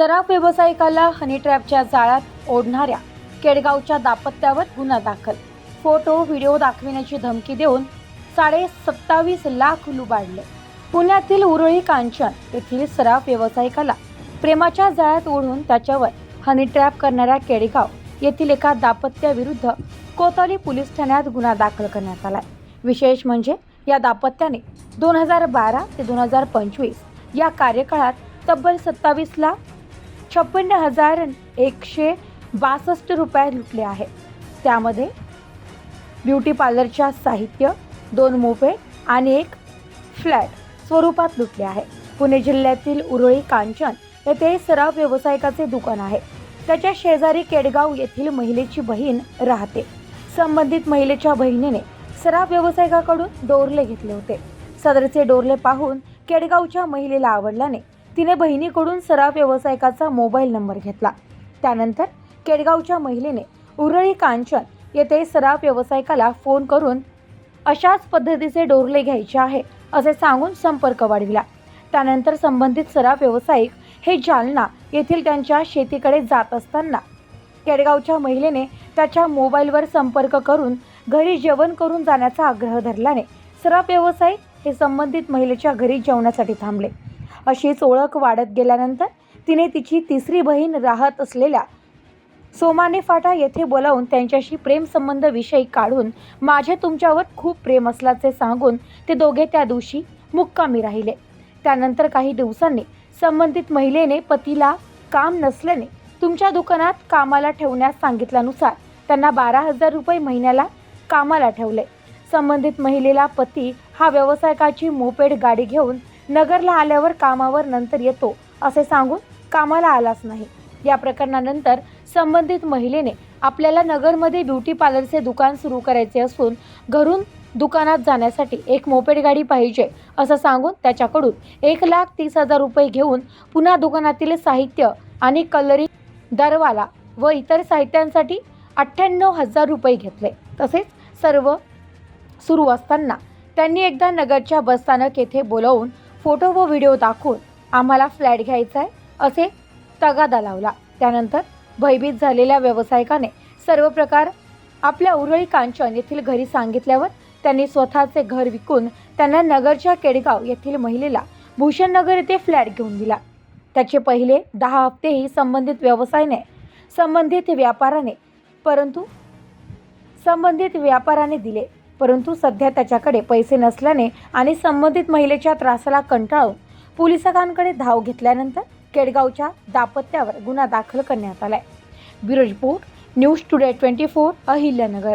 सराफ व्यावसायिकाला हनी ट्रॅपच्या जाळ्यात ओढणाऱ्या केडगावच्या दाम्पत्यावर गुन्हा दाखल. फोटो व्हिडिओ दाखविण्याची धमकी देऊन साडे सत्तावीस लाख लुबाडले. पुण्यातील उरळी कांचन येथील सराफ व्यावसायिकाला प्रेमाच्या जाळ्यात ओढून त्याच्यावर हनी ट्रॅप करणाऱ्या केडगाव येथील एका दाम्पत्याविरुद्ध कोतवाली पोलीस ठाण्यात गुन्हा दाखल करण्यात आलाय. विशेष म्हणजे या दाम्पत्याने दोन हजार बारा ते दोन हजार पंचवीस या कार्यकाळात तब्बल सत्तावीस लाख छप्पन्न हजार एकशे बासष्ट रुपये लुटले आहेत त्यामध्ये ब्युटी पार्लरच्या साहित्य दोन मोफे आणि एक फ्लॅट स्वरूपात लुटले आहे. पुणे जिल्ह्यातील उरळी कांचन येथे सराव व्यावसायिकाचे दुकान आहे. त्याच्या शेजारी केडगाव येथील महिलेची बहीण राहते. संबंधित महिलेच्या बहिणीने सराव व्यावसायिकाकडून डोरले घेतले होते. सदरचे डोरले पाहून केडगावच्या महिलेला आवडल्याने तिने बहिणीकडून सराफ व्यावसायिकाचा मोबाईल नंबर घेतला. त्यानंतर केडगावच्या महिलेने उरळी कांचन येथे सराफ व्यावसायिकाला फोन करून अशाच पद्धतीचे डोरले घ्यायचे आहे असे सांगून संपर्क वाढविला. त्यानंतर संबंधित सराफ व्यावसायिक हे जालना येथील त्यांच्या शेतीकडे जात असताना केडगावच्या महिलेने त्याच्या मोबाईलवर संपर्क करून घरी जेवण करून जाण्याचा आग्रह धरल्याने सराफ व्यावसायिक हे संबंधित महिलेच्या घरी जेवणासाठी थांबले. अशीच ओळख वाढत गेल्यानंतर तिने तिची तिसरी बहीण राहत असलेल्या सोमाने फाटा येथे बोलावून त्यांच्याशी प्रेमसंबंध विषयी काढून माझे तुमच्यावर खूप प्रेम असल्याचे सांगून ते दोघे त्या दिवशी मुक्कामी राहिले. त्यानंतर काही दिवसांनी संबंधित महिलेने पतीला काम नसल्याने तुमच्या दुकानात कामाला ठेवण्यास सांगितल्यानुसार त्यांना बारा हजार रुपये महिन्याला कामाला ठेवले. संबंधित महिलेला पती हा व्यावसायिकाची मोपेड गाडी घेऊन नगरला आल्यावर कामावर नंतर येतो असे सांगून कामाला आलाच नाही. या प्रकरणानंतर संबंधित महिलेने आपल्याला नगरमध्ये ब्युटी पार्लरचे दुकान सुरू करायचे असून घरून दुकानात जाण्यासाठी एक मोपेड गाडी पाहिजे असं सांगून त्याच्याकडून एक लाख तीस हजार रुपये घेऊन पुन्हा दुकानातील साहित्य आणि कलरिंग दरवाला व इतर साहित्यांसाठी अठ्ठ्याण्णव हजार रुपये घेतले. तसेच सर्व सुरू असताना त्यांनी एकदा नगरच्या बसस्थानक येथे बोलावून फोटो व व्हिडिओ दाखवून आम्हाला फ्लॅट घ्यायचा आहे असे तगादा लावला. त्यानंतर भयभीत झालेल्या व्यावसायिकाने सर्व प्रकार आपल्या उरळी कांचन येथील घरी सांगितल्यावर त्यांनी स्वतःचे घर विकून त्यांना नगरच्या केडगाव येथील महिलेला भूषणनगर येथे फ्लॅट घेऊन दिला. त्याचे पहिले दहा हप्तेही संबंधित व्यवसायाने संबंधित व्यापाराने परंतु संबंधित व्यापाराने दिले. परंतु सध्या त्याच्याकडे पैसे नसल्याने आणि संबंधित महिलेच्या त्रासाला कंटाळून पोलिसांकडे धाव घेतल्यानंतर केडगावच्या दापत्यावर गुन्हा दाखल करण्यात आलाय. Bureau report news today twenty four Ahilyanagar.